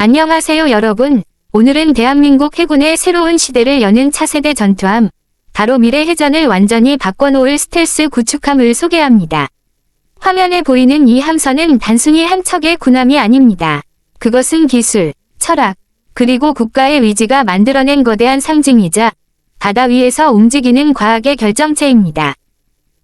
안녕하세요 여러분. 오늘은 대한민국 해군의 새로운 시대를 여는 차세대 전투함, 바로 미래 해전을 완전히 바꿔놓을 스텔스 구축함을 소개합니다. 화면에 보이는 이 함선은 단순히 한 척의 군함이 아닙니다. 그것은 기술, 철학, 그리고 국가의 의지가 만들어낸 거대한 상징이자 바다 위에서 움직이는 과학의 결정체입니다.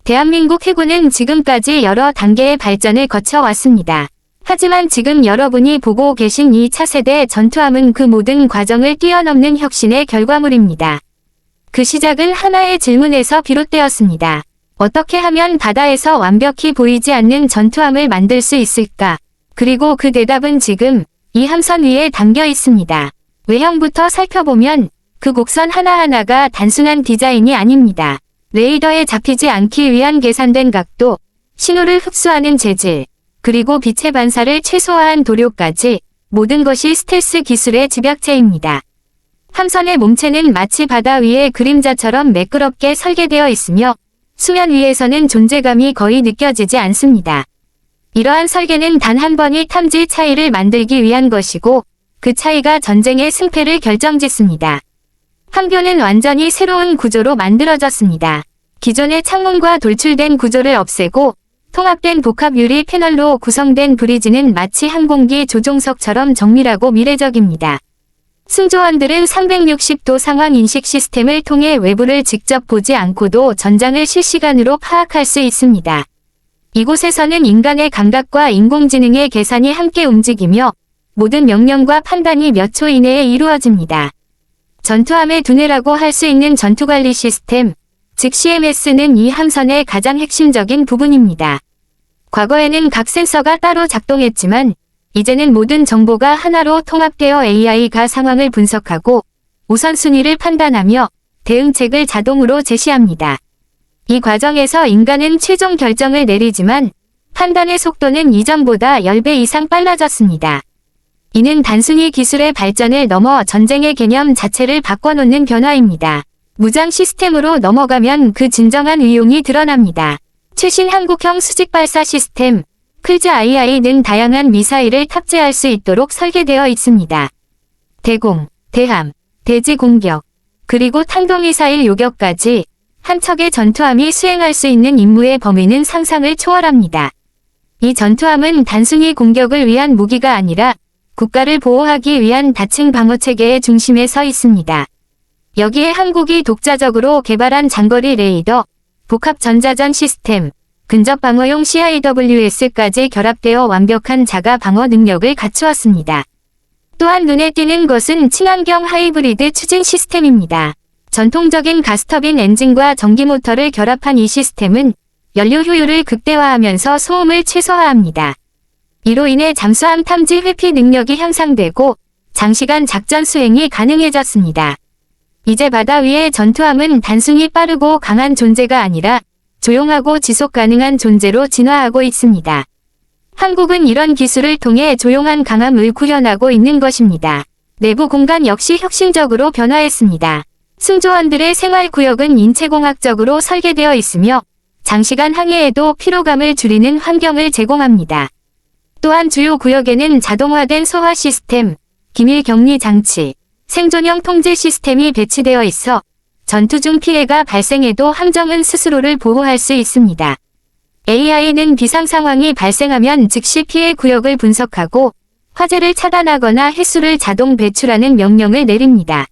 대한민국 해군은 지금까지 여러 단계의 발전을 거쳐왔습니다. 하지만 지금 여러분이 보고 계신 이 차세대 전투함은 그 모든 과정을 뛰어넘는 혁신의 결과물입니다. 그 시작은 하나의 질문에서 비롯되었습니다. 어떻게 하면 바다에서 완벽히 보이지 않는 전투함을 만들 수 있을까? 그리고 그 대답은 지금 이 함선 위에 담겨 있습니다. 외형부터 살펴보면 그 곡선 하나하나가 단순한 디자인이 아닙니다. 레이더에 잡히지 않기 위한 계산된 각도, 신호를 흡수하는 재질, 그리고 빛의 반사를 최소화한 도료까지 모든 것이 스텔스 기술의 집약체입니다. 함선의 몸체는 마치 바다 위의 그림자처럼 매끄럽게 설계되어 있으며 수면 위에서는 존재감이 거의 느껴지지 않습니다. 이러한 설계는 단 한 번의 탐지 차이를 만들기 위한 것이고 그 차이가 전쟁의 승패를 결정짓습니다. 함교는 완전히 새로운 구조로 만들어졌습니다. 기존의 창문과 돌출된 구조를 없애고 통합된 복합 유리 패널로 구성된 브리지는 마치 항공기 조종석처럼 정밀하고 미래적입니다. 승조원들은 360도 상황 인식 시스템을 통해 외부를 직접 보지 않고도 전장을 실시간으로 파악할 수 있습니다. 이곳에서는 인간의 감각과 인공지능의 계산이 함께 움직이며 모든 명령과 판단이 몇 초 이내에 이루어집니다. 전투함의 두뇌라고 할 수 있는 전투관리 시스템, 즉 CMS는 이 함선의 가장 핵심적인 부분입니다. 과거에는 각 센서가 따로 작동했지만 이제는 모든 정보가 하나로 통합되어 AI가 상황을 분석하고 우선순위를 판단하며 대응책을 자동으로 제시합니다. 이 과정에서 인간은 최종 결정을 내리지만 판단의 속도는 이전보다 10배 이상 빨라졌습니다. 이는 단순히 기술의 발전을 넘어 전쟁의 개념 자체를 바꿔놓는 변화입니다. 무장 시스템으로 넘어가면 그 진정한 위용이 드러납니다. 최신 한국형 수직 발사 시스템, 클즈 II는 다양한 미사일을 탑재할 수 있도록 설계되어 있습니다. 대공, 대함, 대지 공격, 그리고 탄도미사일 요격까지 한 척의 전투함이 수행할 수 있는 임무의 범위는 상상을 초월합니다. 이 전투함은 단순히 공격을 위한 무기가 아니라 국가를 보호하기 위한 다층 방어 체계의 중심에 서 있습니다. 여기에 한국이 독자적으로 개발한 장거리 레이더, 복합 전자전 시스템, 근접 방어용 CIWS까지 결합되어 완벽한 자가 방어 능력을 갖추었습니다. 또한 눈에 띄는 것은 친환경 하이브리드 추진 시스템입니다. 전통적인 가스터빈 엔진과 전기 모터를 결합한 이 시스템은 연료 효율을 극대화하면서 소음을 최소화합니다. 이로 인해 잠수함 탐지 회피 능력이 향상되고 장시간 작전 수행이 가능해졌습니다. 이제 바다 위의 전투함은 단순히 빠르고 강한 존재가 아니라 조용하고 지속 가능한 존재로 진화하고 있습니다. 한국은 이런 기술을 통해 조용한 강함을 구현하고 있는 것입니다. 내부 공간 역시 혁신적으로 변화했습니다. 승조원들의 생활구역은 인체공학적으로 설계되어 있으며 장시간 항해에도 피로감을 줄이는 환경을 제공합니다. 또한 주요 구역에는 자동화된 소화 시스템, 기밀 격리 장치, 생존형 통제 시스템이 배치되어 있어 전투 중 피해가 발생해도 함정은 스스로를 보호할 수 있습니다. AI는 비상 상황이 발생하면 즉시 피해 구역을 분석하고 화재를 차단하거나 해수를 자동 배출하는 명령을 내립니다.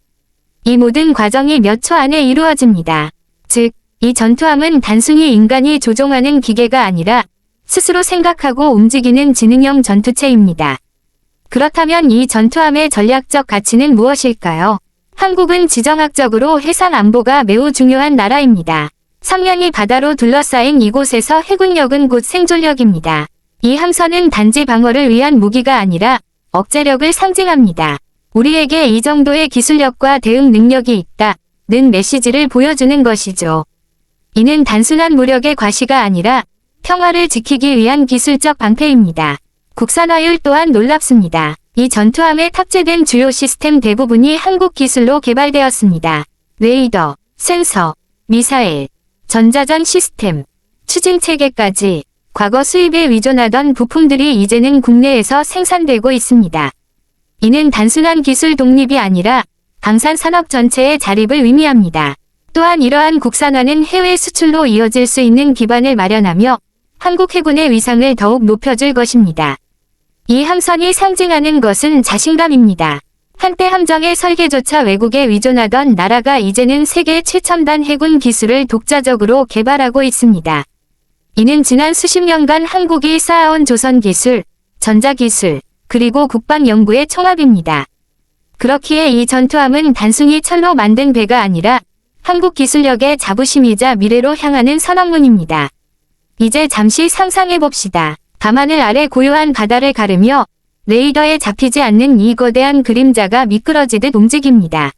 이 모든 과정이 몇 초 안에 이루어집니다. 즉, 이 전투함은 단순히 인간이 조종하는 기계가 아니라 스스로 생각하고 움직이는 지능형 전투체입니다. 그렇다면 이 전투함의 전략적 가치는 무엇일까요? 한국은 지정학적으로 해상 안보가 매우 중요한 나라입니다. 3년이 바다로 둘러싸인 이곳에서 해군력은 곧 생존력입니다. 이 함선은 단지 방어를 위한 무기가 아니라 억제력을 상징합니다. 우리에게 이 정도의 기술력과 대응 능력이 있다. 는 메시지를 보여주는 것이죠. 이는 단순한 무력의 과시가 아니라 평화를 지키기 위한 기술적 방패입니다. 국산화율 또한 놀랍습니다. 이 전투함에 탑재된 주요 시스템 대부분이 한국 기술로 개발되었습니다. 레이더, 센서, 미사일, 전자전 시스템, 추진 체계까지 과거 수입에 의존하던 부품들이 이제는 국내에서 생산되고 있습니다. 이는 단순한 기술 독립이 아니라 방산 산업 전체의 자립을 의미합니다. 또한 이러한 국산화는 해외 수출로 이어질 수 있는 기반을 마련하며 한국 해군의 위상을 더욱 높여줄 것입니다. 이 함선이 상징하는 것은 자신감입니다. 한때 함정의 설계조차 외국에 위존하던 나라가 이제는 세계 최첨단 해군 기술을 독자적으로 개발하고 있습니다. 이는 지난 수십 년간 한국이 쌓아온 조선 기술, 전자기술, 그리고 국방연구의 총합입니다. 그렇기에 이 전투함은 단순히 철로 만든 배가 아니라 한국 기술력의 자부심이자 미래로 향하는 선언문입니다. 이제 잠시 상상해봅시다. 밤하늘 아래 고요한 바다를 가르며 레이더에 잡히지 않는 이 거대한 그림자가 미끄러지듯 움직입니다.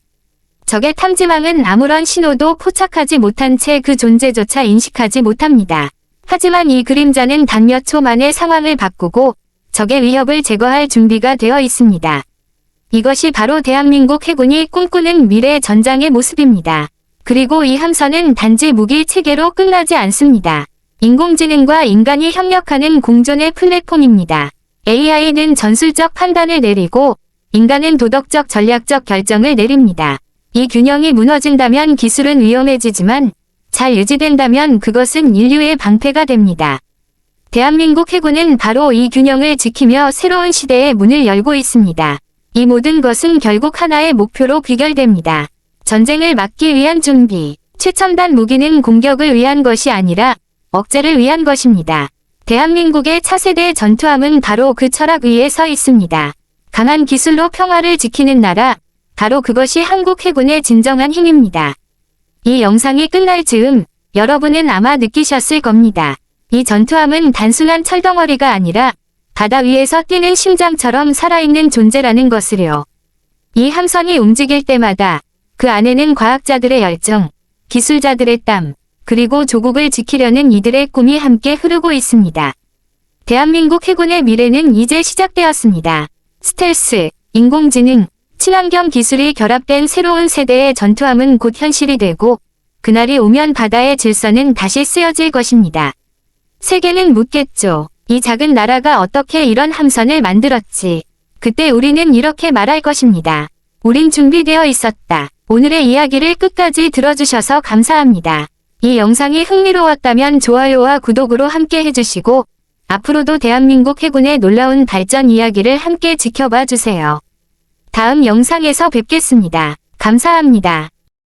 적의 탐지망은 아무런 신호도 포착하지 못한 채 그 존재조차 인식하지 못합니다. 하지만 이 그림자는 단 몇 초 만에 상황을 바꾸고 적의 위협을 제거할 준비가 되어 있습니다. 이것이 바로 대한민국 해군이 꿈꾸는 미래 전장의 모습입니다. 그리고 이 함선은 단지 무기 체계로 끝나지 않습니다. 인공지능과 인간이 협력하는 공존의 플랫폼입니다. AI는 전술적 판단을 내리고 인간은 도덕적 전략적 결정을 내립니다. 이 균형이 무너진다면 기술은 위험해지지만 잘 유지된다면 그것은 인류의 방패가 됩니다. 대한민국 해군은 바로 이 균형을 지키며 새로운 시대의 문을 열고 있습니다. 이 모든 것은 결국 하나의 목표로 귀결됩니다. 전쟁을 막기 위한 준비. 최첨단 무기는 공격을 위한 것이 아니라 억제를 위한 것입니다. 대한민국의 차세대 전투함은 바로 그 철학 위에 서 있습니다. 강한 기술로 평화를 지키는 나라, 바로 그것이 한국 해군의 진정한 힘입니다. 이 영상이 끝날 즈음 여러분은 아마 느끼셨을 겁니다. 이 전투함은 단순한 철덩어리가 아니라 바다 위에서 뛰는 심장처럼 살아있는 존재라는 것을요. 이 함선이 움직일 때마다 그 안에는 과학자들의 열정, 기술자들의 땀, 그리고 조국을 지키려는 이들의 꿈이 함께 흐르고 있습니다. 대한민국 해군의 미래는 이제 시작되었습니다. 스텔스, 인공지능, 친환경 기술이 결합된 새로운 세대의 전투함은 곧 현실이 되고 그날이 오면 바다의 질서는 다시 쓰여질 것입니다. 세계는 묻겠죠. 이 작은 나라가 어떻게 이런 함선을 만들었지. 그때 우리는 이렇게 말할 것입니다. 우린 준비되어 있었다. 오늘의 이야기를 끝까지 들어주셔서 감사합니다. 이 영상이 흥미로웠다면 좋아요와 구독으로 함께 해주시고 앞으로도 대한민국 해군의 놀라운 발전 이야기를 함께 지켜봐 주세요. 다음 영상에서 뵙겠습니다. 감사합니다.